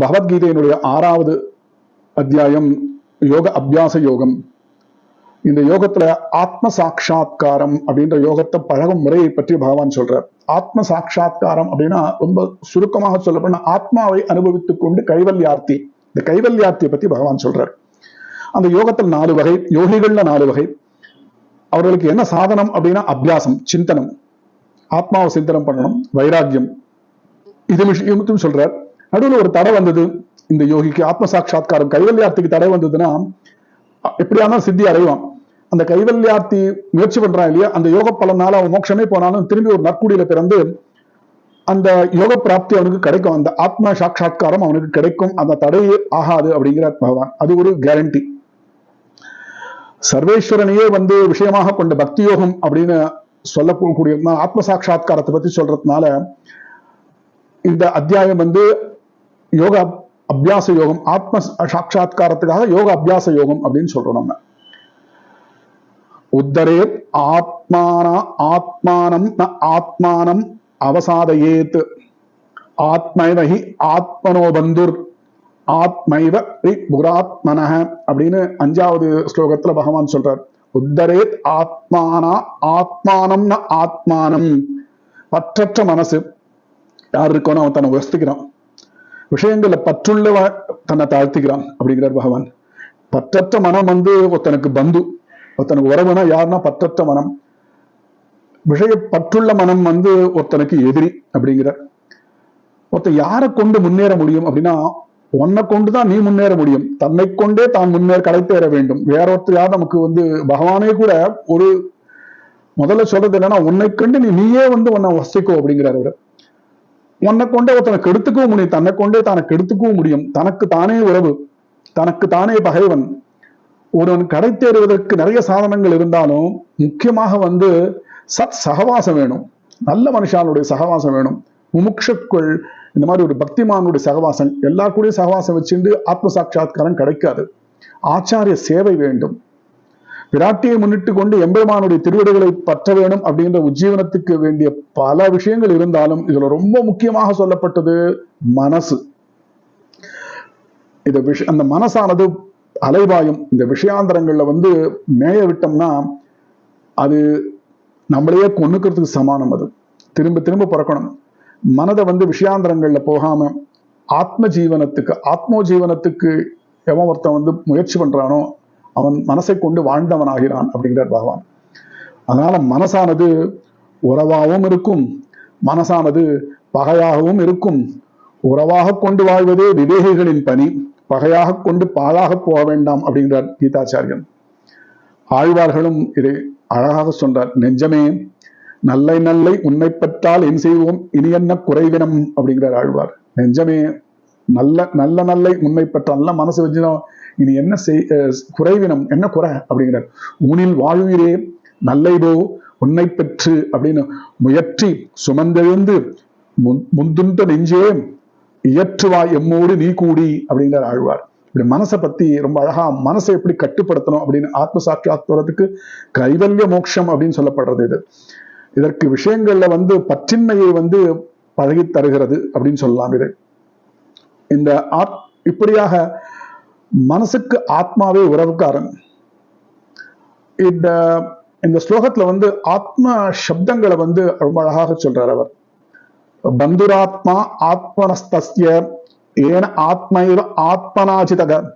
பகவத்கீதையினுடைய ஆறாவது அத்தியாயம் யோக அபியாச யோகம். இந்த யோகத்துல ஆத்ம சாட்சா்காரம் அப்படின்ற யோகத்தை பழகும் முறையை பற்றி பகவான் சொல்றார். ஆத்ம சாட்சா்காரம் அப்படின்னா ரொம்ப சுருக்கமாக சொல்லப்போனா ஆத்மாவை அனுபவித்துக் கொண்டு கைவல்யார்த்தி. இந்த கைவல்யார்த்தியை பத்தி பகவான் சொல்றார். அந்த யோகத்தில் நாலு வகை யோகிகள்ல நாலு வகை. அவர்களுக்கு என்ன சாதனம் அப்படின்னா அபியாசம் சிந்தனம். ஆத்மாவை சிந்தனம் பண்ணணும் வைராக்கியம். இது விஷயத்தையும் சொல்றார். நடுவில் ஒரு தடை வந்தது. இந்த யோகிக்கு ஆத்ம சாட்சா்காரம் கைவல்யார்த்திக்கு தடை வந்ததுன்னா எப்படியானாலும் சித்தி அடைவான். அந்த கைவல்யார்த்தி முயற்சி பண்றான் இல்லையா? அந்த யோக பலனால அவன் மோட்சமே போனாலும் திரும்பி ஒரு நற்குடியில பிறந்து அந்த யோக பிராப்தி அவனுக்கு கிடைக்கும். அந்த ஆத்ம சாட்சா்காரம் அவனுக்கு கிடைக்கும். அந்த தடையே ஆகாது அப்படிங்கிற பகவான். அது ஒரு கேரண்டி சர்வேஸ்வரனையே வந்து விஷயமாக கொண்ட பக்தி யோகம் அப்படின்னு சொல்லக்கூடிய ஆத்ம சாட்சா்காரத்தை பத்தி சொல்றதுனால இந்த அத்தியாயம் வந்து யோக அபியாச யோகம் ஆத்ம சாட்சா்காரத்துக்காக யோக அபியாச யோகம் அப்படின்னு சொல்றோம் நம்ம. உத்தரேத் ஆத்மானா ஆத்மானம் ந ஆத்மானம் அவசாதையேத் ஆத்மைவஹி ஆத்மனோ பந்துர் ஆத்மைவ புராத்மனஹ அப்படின்னு அஞ்சாவது ஸ்லோகத்துல பகவான் சொல்றார். உத்தரேத் ஆத்மானா ஆத்மானம் ந ஆத்மானம். பற்றற்ற மனசு. யார் இருக்கணும் அவன் தன்னை உயர்த்திக்கிறான். விஷயங்களை பற்றுள்ள தன்னை தாழ்த்திக்கிறான் அப்படிங்கிறார் பகவான். பற்றற்ற மனம் வந்து ஒருத்தனுக்கு பந்து ஒருத்தனுக்கு உறவுனா யாருன்னா பற்றற்ற மனம். விஷய பற்றுள்ள மனம் வந்து ஒருத்தனுக்கு எதிரி அப்படிங்கிறார். ஒருத்தன் யாரை கொண்டு முன்னேற முடியும் அப்படின்னா உன்னை கொண்டுதான் நீ முன்னேற முடியும். தன்னை கொண்டே தான் முன்னேற கடைத்தேற வேண்டும். வேற ஒருத்தரையாவது நமக்கு வந்து பகவானே கூட ஒரு முதல்ல சொல்றது என்னன்னா உன்னை கண்டு நீ நீயே வந்து உன்னை வசிக்கோ அப்படிங்கிறார் அவர். உன்னை கொண்டே ஒருத்தனை கெடுத்துக்கவும் முடியும். தன்னை கொண்டே தானே கெடுத்துக்கவும் முடியும். தனக்கு தானே உறவு. தனக்கு தானே பகைவன். ஒருவன் கடை தேறுவதற்கு நிறைய சாதனங்கள் இருந்தாலும் முக்கியமாக வந்து சத் சகவாசம் வேணும். நல்ல மனுஷானுடைய சகவாசம் வேணும். முமுட்சுக்குள் இந்த மாதிரி ஒரு பக்திமானுடைய சகவாசம் எல்லா கூடயும் சகவாசம் வச்சுட்டு ஆத்ம சாட்சா்காரம் கிடைக்காது. ஆச்சாரிய சேவை வேண்டும். விராட்டியை முன்னிட்டு கொண்டு எம்பெருமானுடைய திருவிடைகளை பற்ற வேணும் அப்படின்ற உஜ்ஜீவனத்துக்கு வேண்டிய பல விஷயங்கள் இருந்தாலும் இதுல ரொம்ப முக்கியமாக சொல்லப்பட்டது மனசு. இந்த விஷ அந்த மனசானது அலைவாயும் இந்த விஷயாந்தரங்கள்ல வந்து மேய விட்டோம்னா அது நம்மளையே கொன்னுக்கிறதுக்கு சமானம் அது. திரும்ப திரும்ப பிறக்கணும். மனதை வந்து விஷயாந்தரங்கள்ல போகாம ஆத்ம ஜீவனத்துக்கு ஆத்மோ ஜீவனத்துக்கு எவன் ஒருத்தன் வந்து முயற்சி பண்றானோ அவன் மனசை கொண்டு வாழ்ந்தவன் ஆகிறான் அப்படிங்கிறார் பகவான். அதனால மனசானது உறவாகவும் இருக்கும் மனசானது பகையாகவும் இருக்கும். உறவாக கொண்டு வாழ்வதே விவேகிகளின் பணி பகையாக கொண்டு பாழாக போக வேண்டாம் அப்படிங்கிறார் கீதாச்சாரியன். ஆழ்வார்களும் இதை அழகாக சொன்னார் நெஞ்சமே நல்லை நல்லை உன்னை பெற்றால் என் செய்வோம் இனி என்ன குறைவினம்? அப்படிங்கிறார் ஆழ்வார். நெஞ்சமே நல்ல நல்ல நல்லை உன்னை பெற்ற நல்ல மனசு வச்சுதான் இனி என்ன செய் குறைவினம் என்ன குறை? அப்படிங்கிறார். ஊனில் வாழ்வீரே நல்லைதோ உன்னை பெற்று அப்படின்னு முயற்றி சுமந்தெழுந்து முந்துண்ட நெஞ்சே இயற்றுவா எம்மோடு நீ கூடி அப்படிங்கிறார் ஆழ்வார். இப்படி மனசை பத்தி ரொம்ப அழகா மனசை எப்படி கட்டுப்படுத்தணும் அப்படின்னு ஆத்ம சாட்சாத்துவத்துக்கு கைவல்ய மோட்சம் அப்படின்னு சொல்லப்படுறது இது. இதற்கு விஷயங்கள்ல வந்து பற்றின்மையை வந்து பழகி தருகிறது அப்படின்னு சொல்லலாம் இது. இந்த ஆத் இப்படியாக மனசுக்கு ஆத்மாவே உறவுக்காரன். இந்த இந்த ஸ்லோகத்துல வந்து ஆத்ம சப்தங்களை வந்து ரொம்ப அழகாக சொல்றார் அவர். பந்துராத்மா ஆத்மனஸ்திய ஏன ஆத்மைவ ஆத்மனாஜிதக.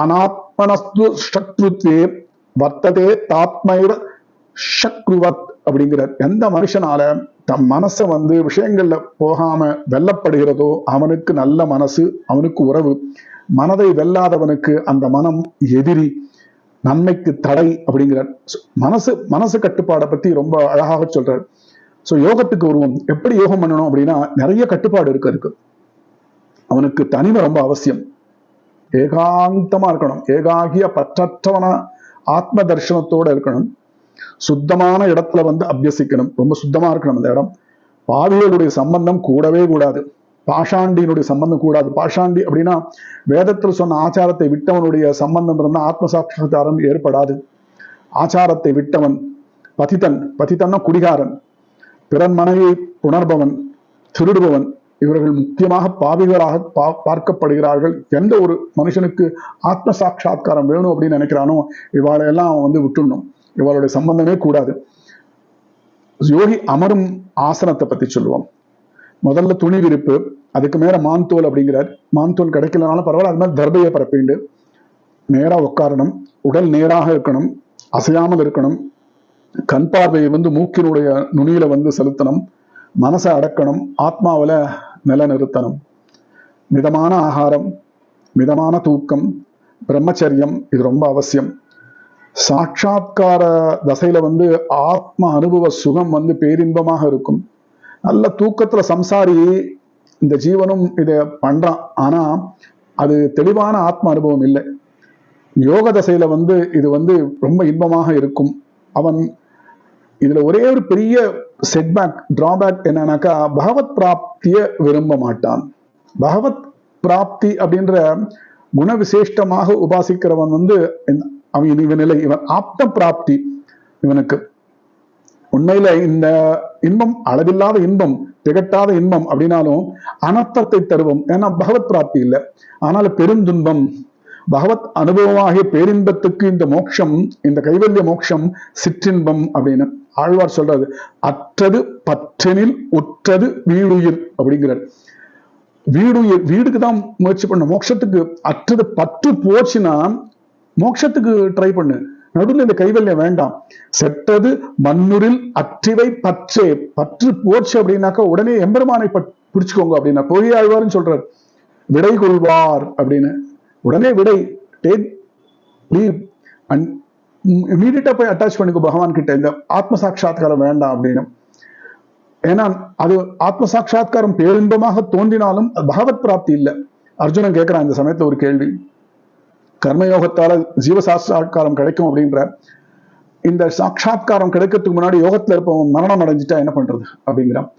அனாத்மனஸ்து சத்ருத்வே வர்த்ததே தாத்மைவ சக்ருவத் அப்படிங்கிறார். எந்த மனுஷனால தம் மனசை வந்து விஷயங்கள்ல போகாம வெல்லப்படுகிறதோ அவனுக்கு நல்ல மனசு அவனுக்கு உறவு. மனதை வெல்லாதவனுக்கு அந்த மனம் எதிரி நன்மைக்கு தடை அப்படிங்கிறார். மனசு மனசு கட்டுப்பாடை பத்தி ரொம்ப அழகாக சொல்றார். ஸோ யோகத்துக்கு உருவம் எப்படி யோகம் பண்ணணும் அப்படின்னா நிறைய கட்டுப்பாடு இருக்கு அதுக்கு. அவனுக்கு தனிமை ரொம்ப அவசியம். ஏகாந்தமா இருக்கணும். ஏகாகிய பற்றற்றவன ஆத்ம தர்ஷனத்தோட இருக்கணும். சுத்தமான இடத்துல வந்து அபியசிக்கணும். ரொம்ப சுத்தமா இருக்கணும் அந்த இடம். பாவிகளுடைய சம்பந்தம் கூடவே கூடாது. பாஷாண்டியினுடைய சம்பந்தம் கூடாது. பாஷாண்டி அப்படின்னா வேதத்தில் சொன்ன ஆச்சாரத்தை விட்டவனுடைய சம்பந்தம் இருந்தால் ஆத்ம ஏற்படாது. ஆச்சாரத்தை விட்டவன் பதித்தன் பதித்தன்னா குடிகாரன் பிறன் மனைவியை புணர்பவன் திருடுபவன் இவர்கள் முக்கியமாக பாவிகளாக பா- பார்க்கப்படுகிறார்கள். எந்த ஒரு மனுஷனுக்கு ஆத்ம சாட்சா்காரம் வேணும் அப்படின்னு நினைக்கிறானோ இவாளையெல்லாம் அவன் வந்து விட்டுடணும். இவளுடைய சம்பந்தமே கூடாது. யோகி அமரும் ஆசனத்தை பத்தி சொல்லுவோம் முதல்ல துணி விரிப்பு அதுக்கு மேல மான்தோல் அப்படிங்கிறார். மான்தோல் கிடைக்கலனாலும் பரவாயில்ல அது மாதிரி தர்பையை பரப்பிண்டு. நேரா உட்காரணும் உடல் நேராக இருக்கணும் அசையாமல் இருக்கணும். கண் பார்வையை வந்து மூக்கினுடைய நுனியில வந்து செலுத்தணும். மனசை அடக்கணும் ஆத்மாவில நிலநிறுத்தணும். மிதமான ஆகாரம் மிதமான தூக்கம் பிரம்மச்சரியம் இது ரொம்ப அவசியம். சாட்சாத்கார தசையில வந்து ஆத்ம அனுபவ சுகம் வந்து பேரின்பமாக இருக்கும். நல்ல தூக்கத்துல சம்சாரி இந்த ஜீவனும் இதை பண்றான். ஆனா அது தெளிவான ஆத்ம அனுபவம் இல்லை. யோக தசையில வந்து இது வந்து ரொம்ப இன்பமாக இருக்கும். அவன் இதுல ஒரே ஒரு பெரிய செட்பேக் டிராபேக் என்னன்னாக்கா பகவத் பிராப்திய விரும்ப மாட்டான். பகவத் பிராப்தி அப்படின்ற குண விசேஷ்டமாக உபாசிக்கிறவன் வந்து அவன் இவன் இல்லை இவன் ஆப்த பிராப்தி இவனுக்கு. உண்மையில இந்த இன்பம் அளவில்லாத இன்பம் திகட்டாத இன்பம் அப்படின்னாலும் அனர்த்தத்தை தருவோம். ஏன்னா பகவத் பிராப்தி இல்லை. ஆனால் பெருந்துன்பம் பகவத் அனுபவமாகிய பேரின்பத்துக்கு இந்த மோட்சம் இந்த கைவல்ய மோட்சம் சிற்றின்பம் அப்படின்னு ஆழ்வார் சொல்றாரு. அற்றது பற்றனில் உற்றது வீடுயிர் அப்படிங்கிறார். வீடுயிர் வீடுக்கு தான் முயற்சி பண்ண மோட்சத்துக்கு அற்றது பற்று போச்சுன்னா மோட்சத்துக்கு ட்ரை பண்ணு. நடுவில் இந்த கைவல்யம் வேண்டாம். செட்டது மண்ணுரில் அற்றிவை பற்றே. பற்று போச்சு அப்படின்னாக்கா உடனே எம்பெருமானை பிடிச்சுக்கோங்க அப்படின்னா. பொய்யாழ்வார்னு சொல்றார். விடை கொள்வார் அப்படின்னு. உடனே விடை. டேக் லீவ் அண்ட் இமீடியட்டா போய் அட்டாச் பண்ணிக்கோ பகவான் கிட்ட. இந்த ஆத்ம சாட்சா்காரம் வேண்டாம் அப்படின்னு. ஏன்னா அது ஆத்ம சாட்சா்காரம் பேரின்பமாக தோன்றினாலும் பகவத் பிராப்தி இல்லை. அர்ஜுனன் கேட்கிறான் இந்த சமயத்துல ஒரு கேள்வி. கர்மயோகத்தால ஜீவ சாட்சாத்காரம் கிடைக்கும் அப்படின்ற இந்த சாட்சாத்காரம் கிடைக்கிறதுக்கு முன்னாடி யோகத்துல இருப்பவன் மரணம் அடைஞ்சிட்டா என்ன பண்றது அப்படிங்கிறான்.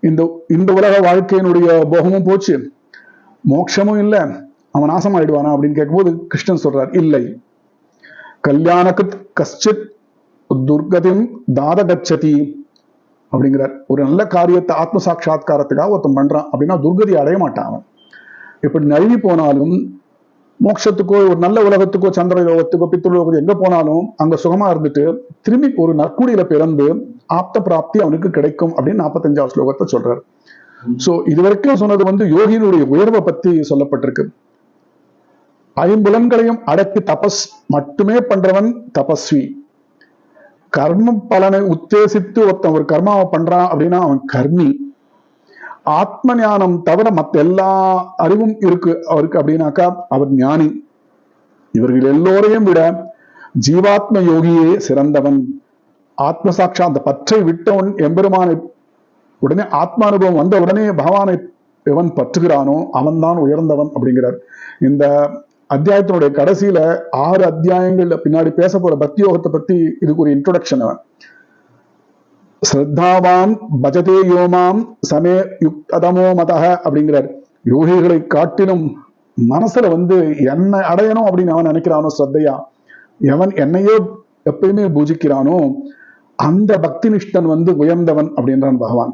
இந்த இந்த உலக வாழ்க்கையினுடைய போகமும் போச்சு. மோட்சமும் இல்லை. அவன் நாசமாயிடுவானா அப்படின்னு கேட்கும்போது கிருஷ்ணன் சொல்றார் இல்லை. கல்யாணக்கு கஷ்டித் துர்கதிம் தாதகச்சதி அப்படிங்கிறார். ஒரு நல்ல காரியத்தை ஆத்ம சாட்சா்காரத்துக்காக ஒருத்தன் பண்றான் அப்படின்னா துர்கதி அடைய மாட்டான் அவன். இப்படி நழுவி போனாலும் மோட்சத்துக்கோ ஒரு நல்ல உலகத்துக்கோ சந்திர யோகத்துக்கோ பித்ருலோகத்துக்கோ எங்க போனாலும் அங்க சுகமா இருந்துட்டு திரும்பி ஒரு நற்கூடியில பிறந்து ஆப்த பிராப்தி அவனுக்கு கிடைக்கும் அப்படின்னு நாற்பத்தஞ்சாவது ஸ்லோகத்தை சொல்றாரு. சோ இதுவரைக்கும் சொன்னது வந்து யோகியினுடைய உயர்வை பத்தி சொல்லப்பட்டிருக்கு. ஐம்புலன்களையும் அடக்கி தபஸ் மட்டுமே பண்றவன் தபஸ்வி. கர்ம பலனை உத்தேசித்து ஒருத்தன் ஒரு கர்மாவை பண்றான் அப்படின்னா அவன் கர்மி. ஆத்ம ஞானம் தவிர மத்த எல்லா அறிவும் இருக்கு அவருக்கு அப்படின்னாக்கா அவர் ஞானி. இவர்கள் எல்லோரையும் விட ஜீவாத்ம யோகியே சிறந்தவன். ஆத்ம சாட்சா அந்த பற்றை விட்டவன் எம்பெருமானை உடனே ஆத்மானுபவம் வந்த உடனே பகவானை எவன் பற்றுகிறானோ அவன்தான் உயர்ந்தவன் அப்படிங்கிறார். இந்த அத்தியாயத்தினுடைய கடைசியில ஆறு அத்தியாயங்கள்ல பின்னாடி பேச போற பக்தி யோகத்தை பத்தி இதுக்கு ஒரு இன்ட்ரோடக்ஷன் அவன். ஸ்ரத்தாவான் பஜதே யோமாம் சமே யுக்ததமோ மதக அப்படிங்கிறார். யோகிகளை காட்டிலும் மனசுல வந்து என்னை அடையணும் அப்படின்னு அவன் நினைக்கிறானோ ஸ்ரத்தையா? எவன் என்னையோ எப்பயுமே பூஜிக்கிறானோ அந்த பக்தி நிஷ்டன் வந்து உயர்ந்தவன் அப்படின்றான் பகவான்.